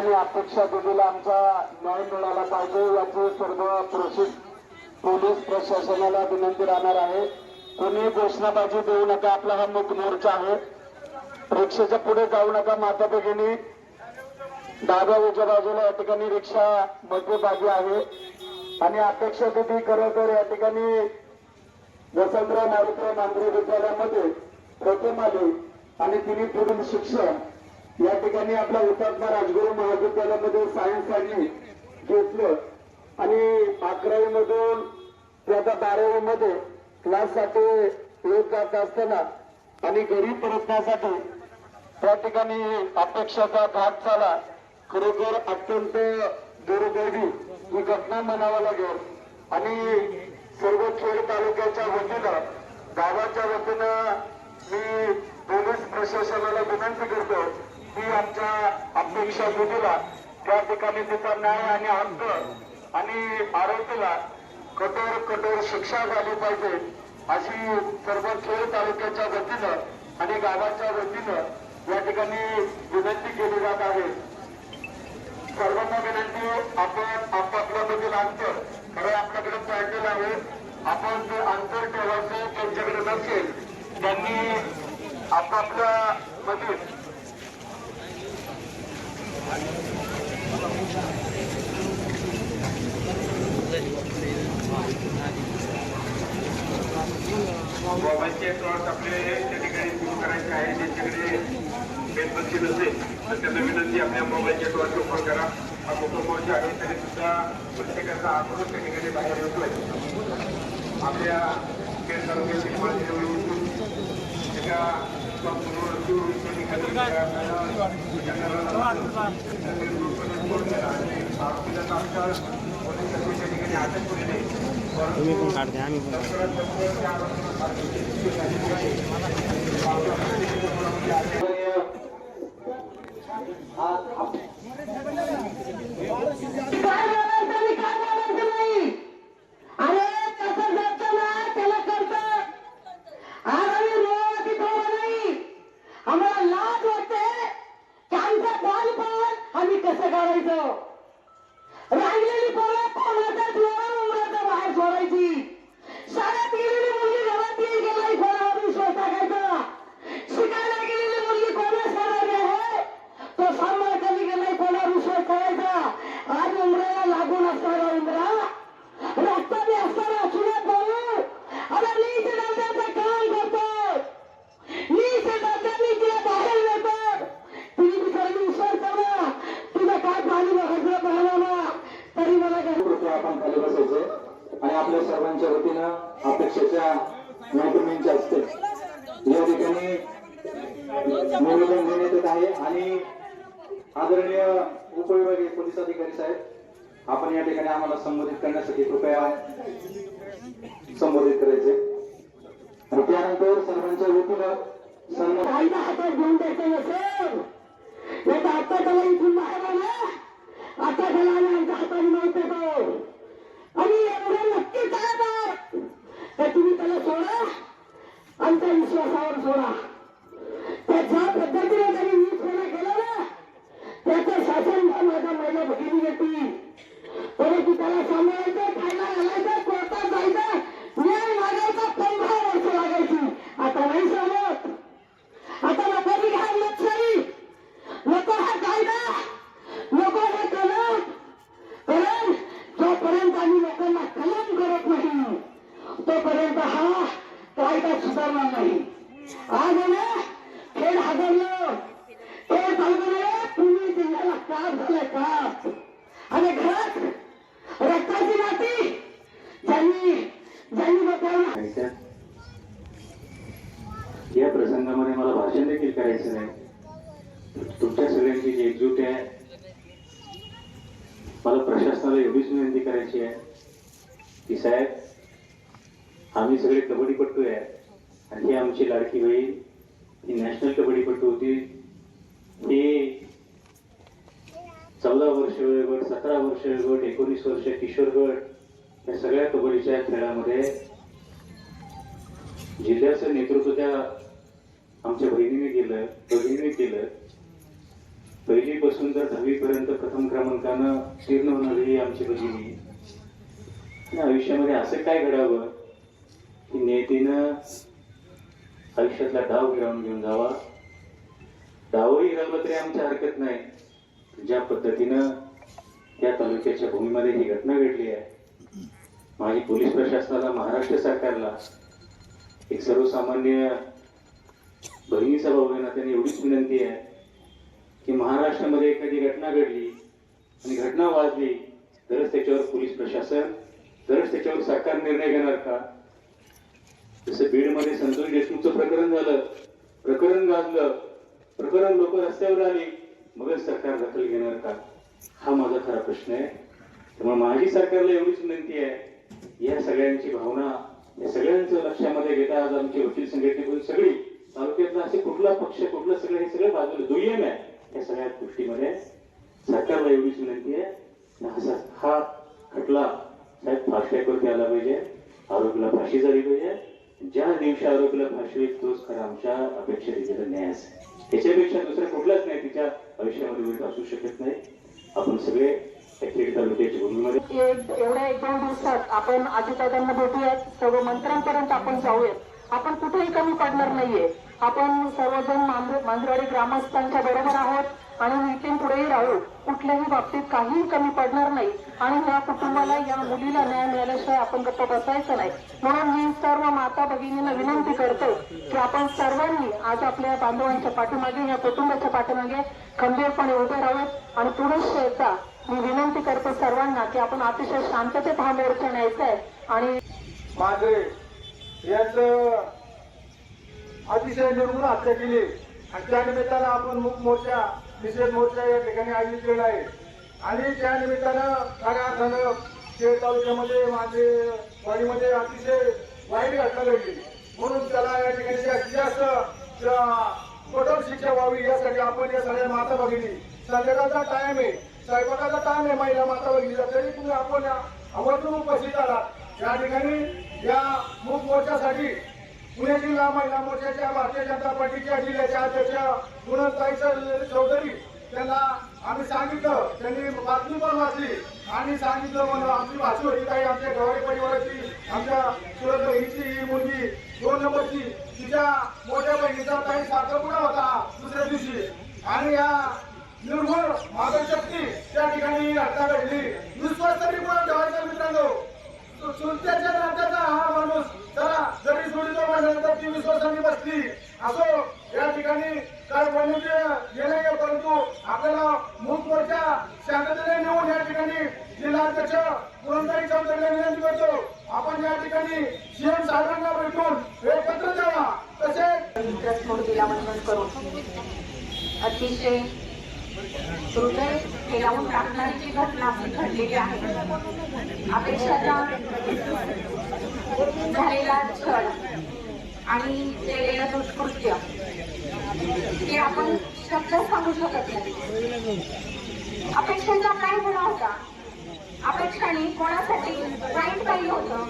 ठिकाणी अपेक्षा दिलेला आमचा न्याय मिळाला पाहिजे याची सर्व प्रोसेस पोलीस प्रशासनाला विनंती राहणार आहे. कोणी घोषणाबाजी देऊ नका आपला हा मुख मोर्चा आहे. रिक्षेच्या पुढे जाऊ नका माता भगिनी डाव्या उजव्या बाजूला या ठिकाणी रिक्षा मध्यभागी आहे. आणि अपेक्षा किती तर या ठिकाणी वसंतराव मारुतराव नांद्रे विद्यालयामध्ये प्रथम आले आणि तिने पुढील शिक्षण या ठिकाणी आपला हुतात्मा राजगुरू महाविद्यालयामध्ये सायन्स आणि घेतलं आणि अकरावी मधून ते आता बारावी मध्ये क्लाससाठी येत जात असताना आणि घरी परतण्यासाठी त्या ठिकाणी अपेक्षाचा भाग झाला. खरोखर अत्यंत दुर्दैवी ही घटना म्हणावं लागेल. आणि सर्व खेड तालुक्याच्या वतीनं गावाच्या वतीनं मी पोलीस प्रशासनाला विनंती करतो की आमच्या अपेक्षा निधीला त्या ठिकाणी तिचा न्याय आणि हक्क आणि आरोपीला कठोर कठोर शिक्षा झाली पाहिजे अशी सर्व खेळ तालुक्याच्या वतीनं आणि गावाच्या वतीनं या ठिकाणी विनंती केली जात आहे. सर्वांना विनंती आपण आपापल्यामधील अंतर खरं आपल्याकडे पॅन्डल आहे आपण जे अंतर ठेवायचं त्यांच्याकडे नसेल त्यांनी आपापल्या मधील मोबाईलचे प्लॉट आपले त्या ठिकाणी सुरू करायचे आहे ज्यांच्याकडे बेलबत्ती नसेल तर त्यांना विनंती आपल्या मोबाईलचे प्लॉट ओपन करा हा मोठा मोर्चा आहे तरी सुद्धा प्रत्येकाचा आक्रोश त्या ठिकाणी बाहेर येतोय आपल्या खेड तालुक्यातील माजी तुम्ही पण काढते आम्ही पण बोलायचं आणि काय बोलायचं नाही अरे त्याचं जातं ना त्याला करतं आज आम्ही रोवाची पोरं नाही आम्हाला लाज वाटते की आमचं बालपण आम्ही कसं काढायचं राहिलेली पोरं कोणाच्या जीवावर उमराच्या बाहेर सोडायची शाळेत गेलेली मुलगी घरात येईल की नाही कोणावर विश्वास टाकायचा शिकायला गेलेली मुलगी कोणा शेजारी आहे तो सांभाळता की नाही कोणावर विश्वास ठेवायचा आज उमराला लागून असणारा उमरा रक्ताने असताना चुन्यात बोलू आता नीच डब्याचं काम करतो नीच डब्याने तिला बाहेर नेतात तिने बिचारी विश्वास ठेवला तुझं काय पाणी बघायचं पाहणार तरी मला काय कृपया आपण खाली बसायचे आणि आपल्या सर्वांच्या वतीनं अपेक्षेच्या मैत्रिणींच्या असते या ठिकाणी निवेदन देण्यात येत आहे आणि आदरणीय उपविभागीय पोलीस अधिकारी साहेब आपण या ठिकाणी आम्हाला संबोधित करण्यासाठी कृपया संबोधित करायचे. आणि त्यानंतर सर्वांच्या वतीनं सन्मान कायदा हातात घेऊन द्यायचं नसेल. नाही तर आता त्याला इथून बाहेर आला आता त्याला आम्ही आमच्या हाताने नव्हते तो आणि एवढं नक्की काय तर तुम्ही त्याला सोडा. आमच्या विश्वासावर सोडा. त्या ज्या पद्धतीने त्यांनी नीटपणा केला ना त्याचं शासन पण माझ्या महिला भगिनी येतील परंतु त्याला सांभाळायचं खायला घालायचं कोर्टात जायचं न्याय मागायचा पंधरा वर्ष लागायची आता नाही सांगत आता नको मी घ्या लक्षरी नको हा कायदा नको हे कलम कारण जोपर्यंत आम्ही लोकांना कलम करत नाही तोपर्यंत हा कायदा सुधारणार नाही आज आहे ना जिल्ह्याला आणि घरात रक्ताची नाती ज्यांनी ज्यांनी या प्रसंगामध्ये मला भाषण देखील करायचं नाही तुमच्या सगळ्यांची जी एकजूट आहे मला प्रशासनाला एवढीच विनंती करायची आहे की साहेब आम्ही सगळे कबड्डीपट्टू आहे आणि ही आमची लाडकी बहीण ही नॅशनल कबड्डीपटू होती हे चौदा वर्ष वयोगट सतरा वर्ष वयोगट एकोणीस वर्ष किशोरगड या सगळ्या कबड्डीच्या खेळामध्ये जिल्ह्याचं नेतृत्व त्या आमच्या बहिणीने केलं बहिणीने केलं. पहिलीपासून तर दहावीपर्यंत प्रथम क्रमांकानं उत्तीर्ण होणारी ही आमची भगिनी आयुष्यामध्ये असं काय घडावं की नियतीनं आयुष्यातला डाव गिरावून घेऊन जावा. डावही गिरावलं तरी आमच्या हरकत नाही. ज्या पद्धतीनं या तालुक्याच्या भूमीमध्ये ही घटना घडली आहे माझी पोलीस प्रशासनाला महाराष्ट्र सरकारला एक सर्वसामान्य बहिणीचा भाऊ आहे ना त्यांनी एवढीच विनंती आहे की महाराष्ट्रामध्ये एखादी घटना घडली आणि घटना वाजली तरच त्याच्यावर पोलीस प्रशासन तरच त्याच्यावर सरकार निर्णय घेणार का? जसं बीडमध्ये संतोष देशमुखचं प्रकरण झालं प्रकरण गाजलं प्रकरण लोक रस्त्यावर आली मगच सरकार दखल घेणार का? हा माझा खरा प्रश्न आहे. त्यामुळे माझी सरकारला एवढीच विनंती आहे या सगळ्यांची भावना या सगळ्यांचं लक्षामध्ये घेता आज आमची वकील संघटनेकडून सगळी तालुक्यातला असे कुठला पक्ष कुठलं सगळं हे सगळं बाजूला दुय्यम आहे या सगळ्या गोष्टीमध्ये सरकारला एवढीच विनंती आहे. हा खटला साहेब फास्ट ट्रॅकवरती आला पाहिजे आरोपीला फाशी झाली पाहिजे. ज्या दिवशी आरोपीला फाशी तोच खरा आमच्या अपेक्षा दिलेला न्याय असेल. त्याच्यापेक्षा दुसरा कुठलाच नाही तिच्या आयुष्यामध्ये उलट असू शकत नाही. आपण सगळे एवढ्या एक दोन दिवसात आपण अजितदादांना भेटूयात. सर्व मंत्र्यांपर्यंत आपण जाऊयात. आपण कुठेही कमी पडणार नाहीये. आपण सर्वजण मांजर- मांजरवाडी ग्रामस्थांच्या बरोबर आहोत. आणि नितीन पुढेही राहू कुठल्याही बाबतीत काहीही कमी पडणार नाही. आणि या कुटुंबाला या मुलीला न्याय मिळाल्याशिवाय आपण गप्प बसायचं नाही. म्हणून मी सर्व माता भगिनींना विनंती करतो की आपण सर्वांनी आज आपल्या बांधवांच्या पाठीमागे या कुटुंबाच्या पाठीमागे खंबीरपणे उभे राहूयात आणि पुरुष एकदा मी विनंती करतो सर्वांना की आपण अतिशय शांततेत हा मोर्चा न्यायचा आहे. आणि माझे यांचं अतिशय निर्मूल हत्या केली. आणि त्या निमित्तानं आपण मुख मोर्चा निषेध मोर्चा या ठिकाणी आयोजित केला आहे. आणि त्या निमित्तानं खऱ्या अर्थानं शेळ तालुक्यामध्ये माझे वाडीमध्ये अतिशय वाईट घटना घडली. म्हणून त्याला या ठिकाणी जास्तीत जास्त कठोर शिक्षा व्हावी यासाठी आपण या सगळ्या माता भगिनी संध्याकाळचा टाइम आहे स्वयंपाकाचा टाइम आहे महिला माता भगिनीचा. तरी तुम्ही आपण आवर्जून उपस्थित आलात या ठिकाणी या मूक मोर्चासाठी पुणे जिल्हा महिला मोर्चाच्या भारतीय जनता पार्टीच्या जिल्ह्याच्या अध्यक्ष गुणताई चौधरी. त्यांना आम्ही सांगितलं त्यांनी बातमी पण वाचली. आणि सांगितलं म्हणून आमची भाषी होती. काही आमच्या गवारी परिवाराची आमच्या सुरत बहिणीची ही मुलगी दोन नंबरची तिच्या मोठ्या बहिणीचा काही साखरपुडा होता दुसऱ्या दिवशी. आणि या निर्मळ मादक शक्ती त्या ठिकाणी हत्या घडली. विश्वास तरी कोणा ठेवायचा मित्रांनो. चुलत्याच्या नात्याचा हा माणूस चला जरी सोडीतो म्हणल्यानंतर ती विश्वासाने असो या ठिकाणी काय बनवून हे नाही परंतु आपल्याला मूक मोर्चा शांततेने नेऊन या ठिकाणी जिल्हाध्यक्ष पुरंदरी चौधरीला विनंती करतो. आपण या ठिकाणी सीएम साहेबांना भेटून हे पत्र द्यावा. तसेच करून अतिशय हृदय हेलावून टाकणारी घटना घडलेली आहे. अपेक्षाचा झालेला छळ. आणि केलेलं दुष्कृत्य हे आपण शब्द सांगू शकत नाही. अपेक्षेचा काय गुन्हा होता? अपेक्षाने कोणासाठी वाईट पाहिलं होतं?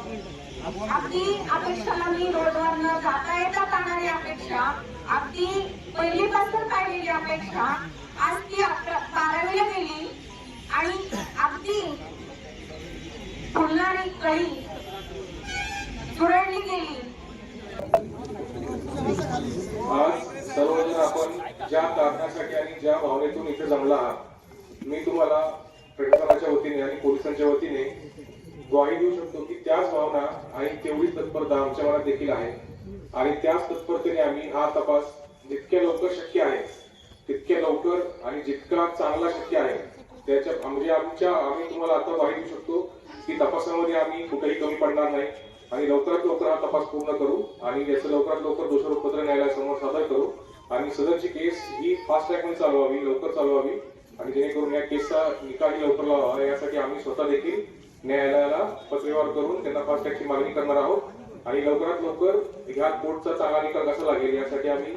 अगदी अपेक्षाला मी रोडवर न जाता येता पाहणारी अपेक्षा अगदी पहिलीपासून पाहिलेली अपेक्षा आज ती अकरा बारावीला गेली आणि अगदी फुलणारी कळी चुरडली गेली आज सर्वजण आपण साधण्यासाठी आणि ज्या भावनेतून इथे जमला आहात मी तुम्हाला प्रशासनाच्या वतीने आणि पोलिसांच्या वतीने ग्वाही देऊ शकतो की त्याच भावना आणि तेवढीच तत्परता आमच्या मनात देखील आहे. आणि त्याच तत्परतेने आम्ही हा तपास जितक्या लवकर शक्य आहे तितक्या लवकर आणि जितका चांगला शक्य आहे त्याच्या म्हणजे आमच्या आम्ही तुम्हाला आता ग्वाही देऊ शकतो की तपासामध्ये आम्ही कुठेही कमी पडणार नाही. आणि लवकरात लवकर हा तपास पूर्ण करू आणि याचं लवकरात लवकर दोषारोपपत्र न्यायालयासमोर सादर करू. आणि सदरची केस ही फास्ट ट्रॅकमध्ये चालवावी लवकर चालवावी. आणि जेणेकरून या केसचा निकालही लवकर लावावा. यासाठी आम्ही स्वतः देखील न्यायालयाला पत्रव्यवहार करून त्यांना फास्ट ट्रॅकची मागणी करणार आहोत. आणि लवकरात लवकर ह्या कोर्टचा चांगला निकाल कसा लागेल यासाठी आम्ही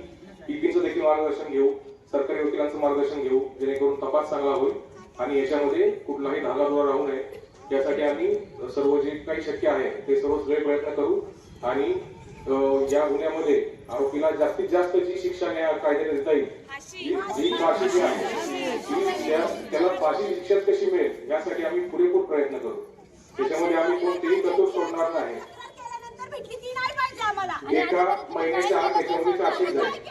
पीपीचं देखील मार्गदर्शन घेऊ सरकारी वकिलांचं मार्गदर्शन घेऊ जेणेकरून तपास चांगला होईल. आणि याच्यामध्ये कुठलाही धागाधोरा राहू नये. यासाठी आम्ही सर्व जे काही शक्य आहे ते सर्व सगळे प्रयत्न करू. आणि या गुन्ह्यामध्ये आरोपीला जास्तीत जास्त जी शिक्षा कायद्याने देता येईल जी फाशी जी आहे त्याला फाशी शिक्षा कशी मिळेल यासाठी आम्ही पुरेपूर प्रयत्न करू. त्याच्यामध्ये आम्ही कोणतेही कसूर सोडणार नाही. एका महिन्याच्या आत त्याच्यामध्ये ताशील जाईल